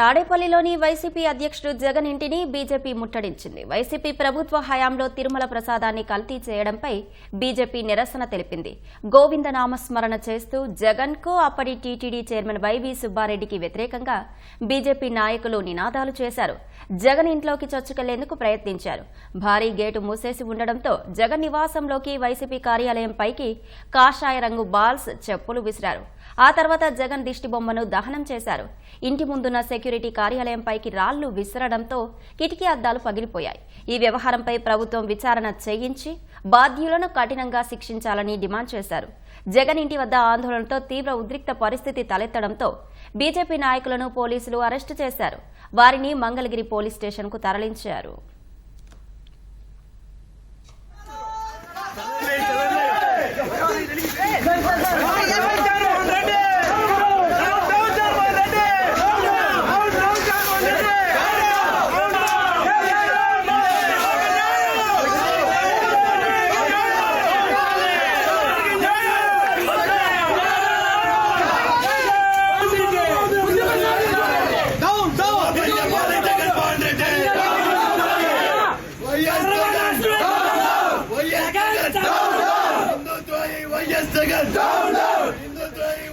తాడేపల్లిలోని వైసీపీ అధ్యక్షుడు జగన్ ఇంటిని బీజేపీ ముట్టడించింది. వైసీపీ ప్రభుత్వ హయాంలో తిరుమల ప్రసాదాన్ని కల్తీ చేయడంపై బీజేపీ నిరసన తెలిపింది. గోవింద నామస్మరణ చేస్తూ జగన్కు అప్పటి టీటీడీ చైర్మన్ వైవి సుబ్బారెడ్డికి వ్యతిరేకంగా బీజేపీ నాయకులు నినాదాలు చేశారు. జగన్ ఇంట్లోకి చొచ్చుకెళ్ళేందుకు ప్రయత్నించారు. భారీ గేటు మూసేసి ఉండడంతో జగన్ నివాసంలోకి వైసీపీ కార్యాలయం పైకి కాషాయ రంగు బాల్స్ చెప్పులు విసిరారు. ఆ తర్వాత జగన్ దిష్టిబొమ్మను దహనం చేశారు. ఇంటి ముందున్న సెక్యూరిటీ కార్యాలయం పైకి రాళ్ళు విసరడంతో కిటికీ అద్దాలు పగిలిపోయాయి. ఈ వ్యవహారంపై ప్రభుత్వం విచారణ చేయించి బాధ్యులను కఠినంగా శిక్షించాలని డిమాండ్ చేశారు. జగన్ ఇంటి వద్ద ఆందోళనతో తీవ్ర ఉద్రిక్త పరిస్థితి తలెత్తడంతో బీజేపీ నాయకులను పోలీసులు అరెస్టు చేశారు. వారిని మంగళగిరి పోలీస్ స్టేషన్కు తరలించారు.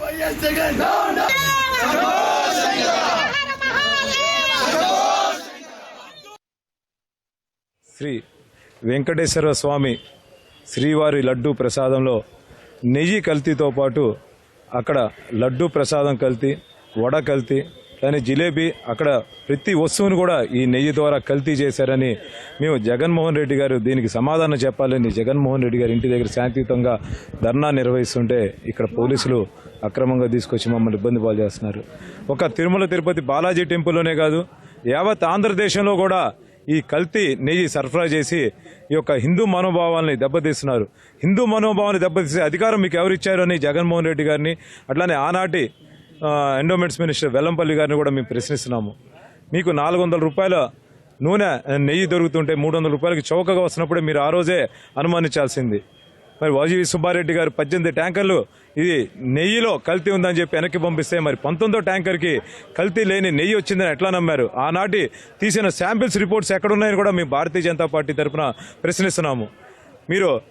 వైఎస్ జగన్ శ్రీ వెంకటేశ్వర స్వామి శ్రీవారి లడ్డు ప్రసాదంలో నెయ్యి కల్తీతో పాటు అక్కడ లడ్డు ప్రసాదం కల్తీ వడ కల్తీ కానీ జిలేబీ అక్కడ ప్రతి వస్తువును కూడా ఈ నెయ్యి ద్వారా కల్తీ చేశారని మేము జగన్మోహన్ రెడ్డి గారు దీనికి సమాధానం చెప్పాలని జగన్మోహన్ రెడ్డి గారు ఇంటి దగ్గర శాంతియుతంగా ధర్నా నిర్వహిస్తుంటే ఇక్కడ పోలీసులు అక్రమంగా తీసుకొచ్చి మమ్మల్ని ఇబ్బంది పాలు చేస్తున్నారు. ఒక తిరుమల తిరుపతి బాలాజీ టెంపుల్లోనే కాదు యావత్ ఆంధ్రదేశంలో కూడా ఈ కల్తీ నెయ్యి సరఫరా చేసి ఈ యొక్క హిందూ మనోభావాల్ని దెబ్బతీస్తున్నారు. హిందూ మనోభావాన్ని దెబ్బతీసే అధికారం మీకు ఎవరిచ్చారు అని జగన్మోహన్ రెడ్డి గారిని అట్లానే ఆనాటి ఎండోమెంట్స్ మినిస్టర్ వెల్లంపల్లి గారిని కూడా మేము ప్రశ్నిస్తున్నాము. మీకు నాలుగు వందల రూపాయల నూనె నెయ్యి దొరుకుతుంటే మూడు వందల రూపాయలకి చౌకగా వస్తున్నప్పుడే మీరు ఆ రోజే అనుమానించాల్సింది. మరి వాజీ సుబ్బారెడ్డి గారు పద్దెనిమిది ట్యాంకర్లు ఇది నెయ్యిలో కల్తీ ఉందని చెప్పి వెనక్కి పంపిస్తే మరి పంతొమ్మిదో ట్యాంకర్కి కల్తీ లేని నెయ్యి వచ్చిందని ఎట్లా నమ్మారు? ఆనాటి తీసిన శాంపిల్స్ రిపోర్ట్స్ ఎక్కడున్నాయని కూడా మేము భారతీయ జనతా పార్టీ తరఫున ప్రశ్నిస్తున్నాము. మీరు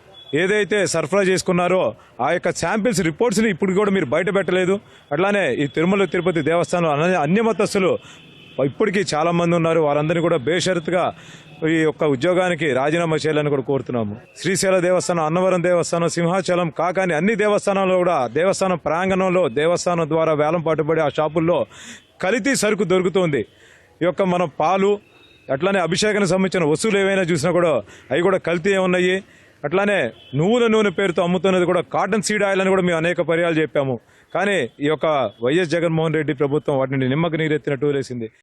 ఏదైతే సరఫరా చేసుకున్నారో ఆ యొక్క శాంపిల్స్ రిపోర్ట్స్ని ఇప్పుడు కూడా మీరు బయట పెట్టలేదు. అట్లానే ఈ తిరుమల తిరుపతి దేవస్థానం అన్ని అన్యమతస్తులు ఇప్పటికీ చాలామంది ఉన్నారు. వారందరినీ కూడా బేషరత్గా ఈ యొక్క ఉద్యోగానికి రాజీనామా చేయాలని కూడా కోరుతున్నాము. శ్రీశైల దేవస్థానం అన్నవరం దేవస్థానం సింహాచలం కాకాని అన్ని దేవస్థానాల్లో కూడా దేవస్థానం ప్రాంగణంలో దేవస్థానం ద్వారా వేలం పాటుపడి ఆ షాపుల్లో కలితీ సరుకు దొరుకుతుంది. ఈ యొక్క మనం పాలు అట్లానే అభిషేకానికి సంబంధించిన వస్తువులు ఏవైనా చూసినా కూడా అవి కూడా కల్తీ ఉన్నాయి. అట్లానే నువ్వుల నూనె పేరుతో అమ్ముతున్నది కూడా కాటన్ సీడ్ ఆయిల్ అని కూడా మేము అనేక పర్యాలు చెప్పాము. కానీ ఈ యొక్క వైఎస్ జగన్మోహన్ రెడ్డి ప్రభుత్వం వాటిని నిమ్మకు నీరెత్తినట్టు వేసింది